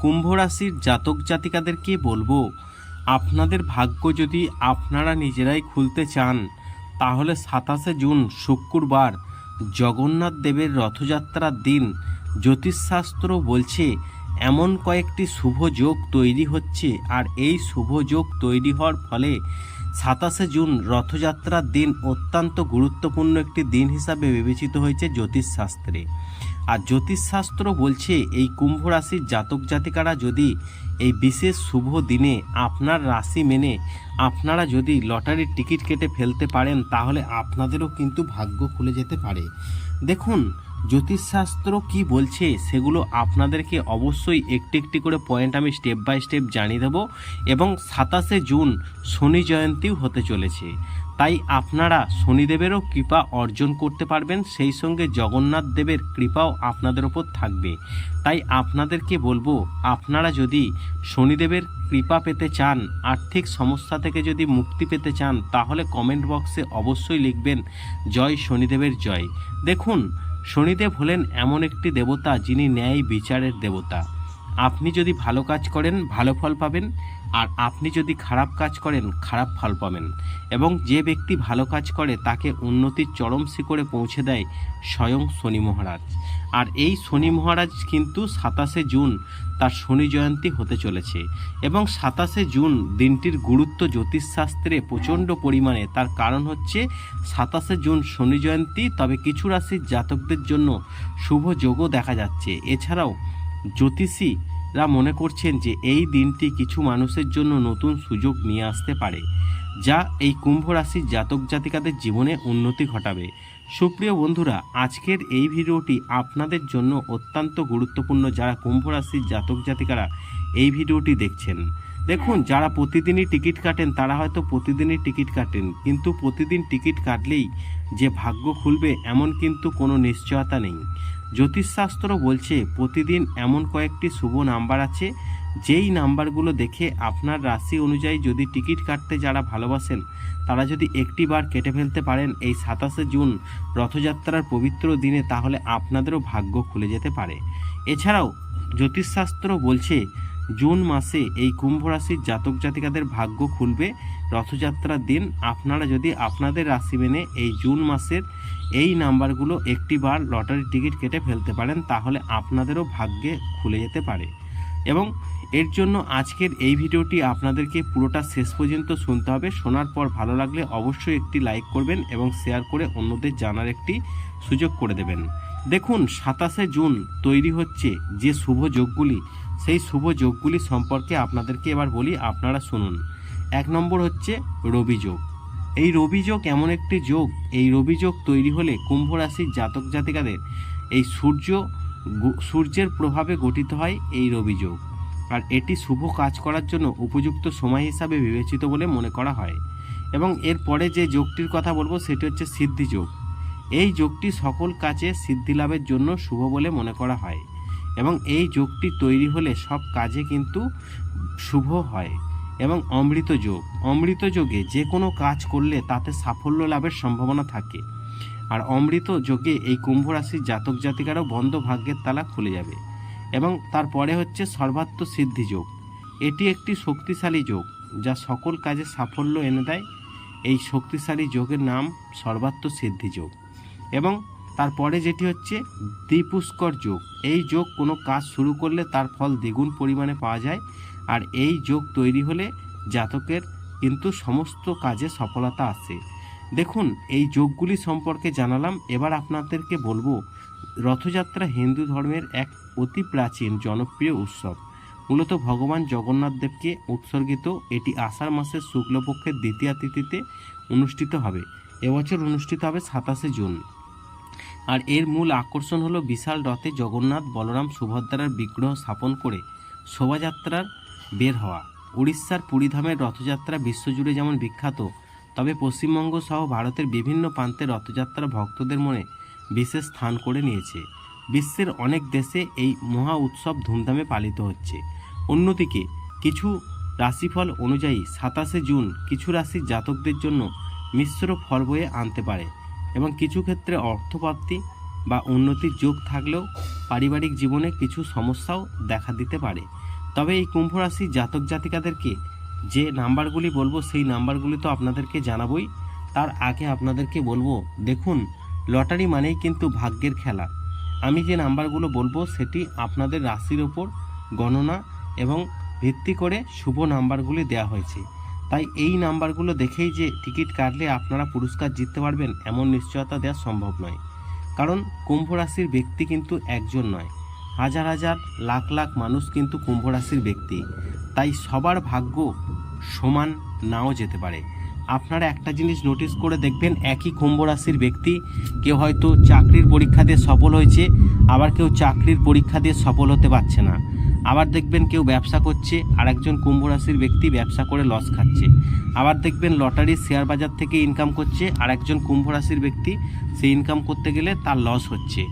কুম্ভ রাশির জাতক জাতিকাদেরকে বলব? আপনাদের ভাগ্য যদি আপনারা নিজেরাই খুলতে চান, তাহলে সাতাশে জুন, শুক্রবার, জগন্নাথ দেবের রথযাত্রার দিন, জ্যোতিষশাস্ত্র বলছে, এমন কয়েকটি শুভ যোগ তৈরি হচ্ছে, আর এই শুভ যোগ তৈরি হওয়ার ফলে সাতাশে জুন রথযাত্রার দিন অত্যন্ত গুরুত্বপূর্ণ একটি দিন হিসাবে বিবেচিত হয়েছে জ্যোতিষশাস্ত্রে। আর জ্যোতিষশাস্ত্র বলছে এই কুম্ভ রাশির জাতক জাতিকারা যদি এই বিশেষ শুভ দিনে আপনার রাশি মেনে আপনারা যদি লটারির টিকিট কেটে ফেলতে পারেন, তাহলে আপনাদেরও কিন্তু ভাগ্য খুলে যেতে পারে। দেখুন, জ্যোতিষশাস্ত্র কি বলছে সেগুলো আপনাদেরকে অবশ্যই একটি একটি করে পয়েন্ট আমি স্টেপ বাই স্টেপ জানিয়ে দেবো এবং সাতাশে জুন শনি জয়ন্তীও হতে চলেছে। তাই আপনারা শনিদেবেরও কৃপা অর্জন করতে পারবেন, সেই সঙ্গে জগন্নাথ দেবের কৃপাও আপনাদের ওপর থাকবে। তাই আপনাদেরকে বলব, আপনারা যদি শনিদেবের কৃপা পেতে চান, আর্থিক সমস্যা থেকে যদি মুক্তি পেতে চান, তাহলে কমেন্ট বক্সে অবশ্যই লিখবেন, জয় শনিদেবের জয়। দেখুন, শনিদেব হলেন এমন একটি দেবতা যিনি ন্যায় বিচারের দেবতা। আপনি যদি ভালো কাজ করেন, ভালো ফল পাবেন, আর আপনি যদি খারাপ কাজ করেন, খারাপ ফল পাবেন। এবং যে ব্যক্তি ভালো কাজ করে, তাকে উন্নতির চরম শিখরে পৌঁছে দেয় স্বয়ং শনি মহারাজ। আর এই শনি মহারাজ কিন্তু সাতাশে জুন তার শনি জয়ন্তী হতে চলেছে। এবং সাতাশে জুন দিনটির গুরুত্ব জ্যোতিষশাস্ত্রে প্রচণ্ড পরিমাণে। তার কারণ হচ্ছে, সাতাশে জুন শনি জয়ন্তী, তবে কিছু রাশির জাতকদের জন্য শুভ যোগও দেখা যাচ্ছে। এছাড়াও জ্যোতিষীরা মনে করছেন যে এই দিনটি কিছু মানুষের জন্য নতুন সুযোগ নিয়ে আসতে পারে, যা এই কুম্ভ রাশির জাতক জাতিকাদের জীবনে উন্নতি ঘটাবে। সুপ্রিয় বন্ধুরা, আজকের এই ভিডিওটি আপনাদের জন্য অত্যন্ত গুরুত্বপূর্ণ যারা কুম্ভ রাশির জাতক জাতিকারা এই ভিডিওটি দেখছেন। দেখুন, যারা প্রতিদিনই টিকিট কাটেন, তারা হয়তো প্রতিদিনই টিকিট কাটেন, কিন্তু প্রতিদিন টিকিট কাটলেই যে ভাগ্য খুলবে এমন কিন্তু কোনো নিশ্চয়তা নেই। জ্যোতিষশাস্ত্র বলছে, প্রতিদিন এমন কয়েকটি শুভ নাম্বার আছে। যেই নাম্বারগুলো দেখে আপনার রাশি অনুযায়ী যদি টিকিট কাটতে যারা ভালোবাসেন, তারা যদি একটি বার কেটে ফেলতে পারেন এই সাতাশে জুন রথযাত্রার পবিত্র দিনে, তাহলে আপনাদেরও ভাগ্য খুলে যেতে পারে। এছাড়াও জ্যোতিষশাস্ত্র বলছে জুন মাসে এই কুম্ভ রাশির জাতক জাতিকাদের ভাগ্য খুলবে। রথযাত্রার দিন আপনারা যদি আপনাদের রাশি মেনে এই জুন মাসের এই নাম্বারগুলো একটি বার লটারি টিকিট কেটে ফেলতে পারেন, তাহলে আপনাদেরও ভাগ্যে খুলে যেতে পারে। এবং এর জন্য আজকের এই ভিডিওটি আপনাদেরকে পুরোটা শেষ পর্যন্ত শুনতে হবে। শোনার পর ভালো লাগলে অবশ্যই একটি লাইক করবেন এবং শেয়ার করে অন্যদের জানার একটি সুযোগ করে দেবেন। দেখুন, সাতাশে জুন তৈরি হচ্ছে। যে শুভ যোগগুলি সেই শুভ যোগগুলি সম্পর্কে আপনাদেরকে এবার বলি, আপনারা শুনুন। এক নম্বর হচ্ছে রবি যোগ। এই রবি যোগ এমন একটি যোগ, এই রবি যোগ তৈরি হলে কুম্ভ রাশির জাতক জাতিকাদের এই সূর্য সূর্যের প্রভাবে গঠিত হয় এই রবি যোগ। আর এটি শুভ কাজ করার জন্য উপযুক্ত সময় হিসাবে বিবেচিত বলে মনে করা হয়। এবং এরপরে যে যোগটির কথা বলব, সেটি হচ্ছে সিদ্ধি যোগ। এই যোগটি সকল কাজে সিদ্ধি লাভের জন্য শুভ বলে মনে করা হয়। এবং এই যোগটি তৈরি হলে সব কাজে কিন্তু শুভ হয় এবং অমৃত যোগ। অমৃত যোগে যে কোনো কাজ করলে তাতে সাফল্য লাভের সম্ভাবনা থাকে। আর অমৃত যোগে এই কুম্ভ রাশির জাতক জাতিকারও বন্ধ ভাগ্যের তালা খুলে যাবে। এবং তারপরে হচ্ছে সর্বাত্ম সিদ্ধি যোগ। এটি একটি শক্তিশালী যোগ যা সকল কাজে সাফল্য এনে দেয়। এই শক্তিশালী যোগের নাম সর্বাত্ম সিদ্ধি যোগ। এবং তারপরে যেটি হচ্ছে দ্বিপুষ্কর যোগ। এই যোগ কোনো কাজ শুরু করলে তার ফল দ্বিগুণ পরিমাণে পাওয়া যায় আর এই যোগ তৈরি হলে জাতকের কিন্তু সমস্ত কাজে সফলতা আসে। দেখুন, এই যোগগুলি সম্পর্কে জানালাম। এবার আপনাদেরকে বলব, রথযাত্রা হিন্দু ধর্মের এক অতি প্রাচীন জনপ্রিয় উৎসব। মূলত ভগবান জগন্নাথ দেবকে উৎসর্গিত এটি আষাঢ় মাসের শুক্লপক্ষের দ্বিতীয়া তিথিতে অনুষ্ঠিত হবে। এবছর অনুষ্ঠিত হবে সাতাশে জুন। আর এর মূল আকর্ষণ হলো বিশাল রথে জগন্নাথ বলরাম সুভদ্রার বিগ্রহ স্থাপন করে শোভাযাত্রার বের হওয়া। উড়িষ্যার পুরীধামের রথযাত্রা বিশ্বজুড়ে যেমন বিখ্যাত, তবে পশ্চিমবঙ্গ সহ ভারতের বিভিন্ন প্রান্তে রথযাত্রা ভক্তদের মনে বিশেষ স্থান করে নিয়েছে। বিশ্বের অনেক দেশে এই মহা উৎসব ধুমধামে পালিত হচ্ছে। অন্যদিকে, কিছু রাশিফল অনুযায়ী সাতাশে জুন কিছু রাশির জাতকদের জন্য মিশ্র ফল বয়ে আনতে পারে। এবং কিছু ক্ষেত্রে অর্থপ্রাপ্তি বা উন্নতির যোগ থাকলেও পারিবারিক জীবনে কিছু সমস্যাও দেখা দিতে পারে। তবে এই কুম্ভ রাশির জাতক জাতিকাদেরকে যে নাম্বারগুলি বলব, সেই নাম্বারগুলি তো আপনাদেরকে জানাবই। তার আগে আপনাদেরকে বলব, দেখুন, লটারি মানেই কিন্তু ভাগ্যের খেলা। আমি যে নাম্বারগুলো বলব, সেটি আপনাদের রাশির ওপর গণনা এবং ভিত্তি করে শুভ নাম্বারগুলি দেওয়া হয়েছে। তাই এই নাম্বারগুলো দেখেই যে টিকিট কাটলে আপনারা পুরস্কার জিততে পারবেন এমন নিশ্চয়তা দেওয়া সম্ভব নয়। কারণ কুম্ভ রাশির ব্যক্তি কিন্তু একজন নয়। হাজার হাজার, লাখ লাখ মানুষ কিন্তু কুম্ভ রাশির ব্যক্তি। তাই সবার ভাগ্য সমান নাও যেতে পারে। আপনারা একটা জিনিস নোটিস করে দেখবেন, একই কুম্ভ রাশির ব্যক্তি, কেউ হয়তো চাকরির পরীক্ষা দিয়ে সফল হয়েছে, আবার কেউ চাকরির পরীক্ষা দিয়ে সফল হতে পারছে না। আবার দেখবেন কেউ ব্যবসা করছে আর একজন কুম্ভ রাশির ব্যক্তি ব্যবসা করে লস খাচ্ছে। আবার দেখবেন লটারি শেয়ার বাজার থেকে ইনকাম করছে আর একজন কুম্ভ রাশির ব্যক্তি সেই ইনকাম করতে গেলে তার লস হচ্ছে।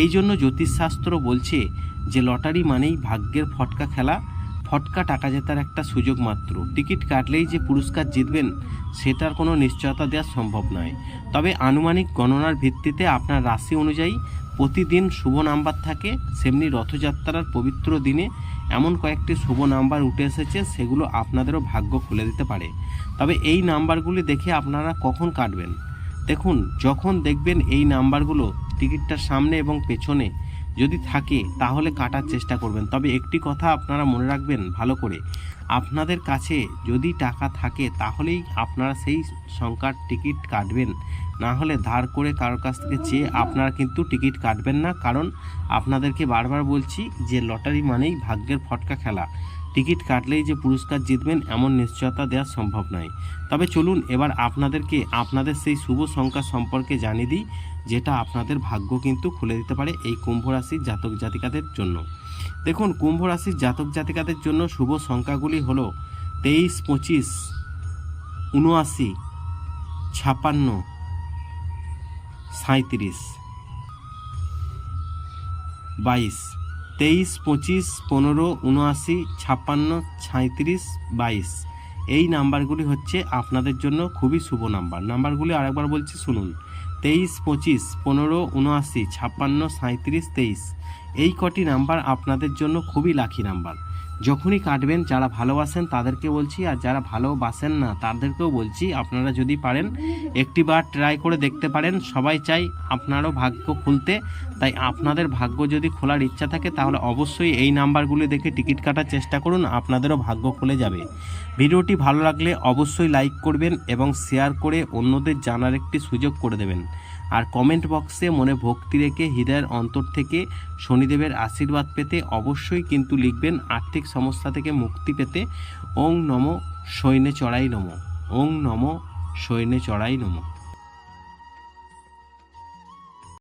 এই জন্য জ্যোতিষশাস্ত্র বলছে যে লটারি মানেই ভাগ্যের ফটকা খেলা ফটকা টাকা জেতার একটা সুযোগ মাত্র। টিকিট কাটলেই যে পুরস্কার জিতবেন, সেটার কোনো নিশ্চয়তা দেওয়া সম্ভব নয়। তবে আনুমানিক গণনার ভিত্তিতে আপনার রাশি অনুযায়ী প্রতিদিন শুভ নাম্বার থাকে, সেমনি রথযাত্রার পবিত্র দিনে এমন কয়েকটি শুভ নাম্বার উঠে এসেছে, সেগুলো আপনাদেরও ভাগ্য খুলে দিতে পারে। তবে এই নাম্বারগুলি দেখে আপনারা কখন কাটবেন? দেখুন, যখন দেখবেন এই নাম্বারগুলো টিকিটটার সামনে এবং পেছনে যদি থাকে, তাহলে কাটার চেষ্টা করবেন। তবে একটি কথা আপনারা মনে রাখবেন ভালো করে। আপনাদের কাছে যদি টাকা থাকে, তাহলেই আপনারা সেই সংখ্যার টিকিট কাটবেন। না হলে ধার করে কারোর কাছ থেকে চেয়ে আপনারা কিন্তু টিকিট কাটবেন না। কারণ আপনাদেরকে বারবার বলছি, যে লটারি মানেই ভাগ্যের ফটকা খেলা। টিকিট কাটলেই যে পুরস্কার জিতবেন এমন নিশ্চয়তা দেওয়া সম্ভব নয়। তবে চলুন এবার আপনাদেরকে আপনাদের সেই শুভ সংখ্যা সম্পর্কে জানিয়ে দিই, যেটা আপনাদের ভাগ্য কিন্তু খুলে দিতে পারে এই কুম্ভ রাশির জাতক জাতিকাদের জন্য। দেখুন, কুম্ভ রাশির জাতক জাতিকাদের জন্য শুভ সংখ্যাগুলি হলো তেইশ, পঁচিশ উনআশি ছাপান্ন সাঁত্রিশ বাইশ। তেইশ, পঁচিশ, পনেরো, উনআশি, ছাপ্পান্ন সাঁত্রিশ বাইশ। এই নাম্বারগুলি হচ্ছে আপনাদের জন্য খুবই শুভ নাম্বার। নাম্বারগুলি আরেকবার বলছি, শুনুন। তেইশ, পঁচিশ, পনেরো, উনআশি, ছাপ্পান্ন সাঁত্রিশ তেইশ। এই কটি নাম্বার আপনাদের জন্য খুবই লাখি নাম্বার। যখনই কাটবেন, যারা ভালোবাসেন তাদেরকে বলছি, আর যারা ভালোবাসেন না তাদেরকেও বলছি, আপনারা যদি পারেন, একটি বার ট্রাই করে দেখতে পারেন, সবাই চাই আপনারও ভাগ্য খুলতে। তাই আপনাদের ভাগ্য যদি খোলার ইচ্ছা থাকে, তাহলে অবশ্যই এই নাম্বারগুলি দেখে টিকিট কাটার চেষ্টা করুন, আপনাদেরও ভাগ্য খুলে যাবে। ভিডিওটি ভালো লাগলে অবশ্যই লাইক করবেন এবং শেয়ার করে অন্যদের জানার একটি সুযোগ করে দেবেন। আর কমেন্ট বক্সে মনে ভক্তি রেখে হৃদয়ের অন্তর থেকে শনিদেবের আশীর্বাদ পেতে অবশ্যই কিন্তু লিখবেন আর্থিক সমস্যা থেকে মুক্তি পেতে। ওং নম সৈন্যে চড়াই নম। ওং নম সৈন্যে চড়াই নম।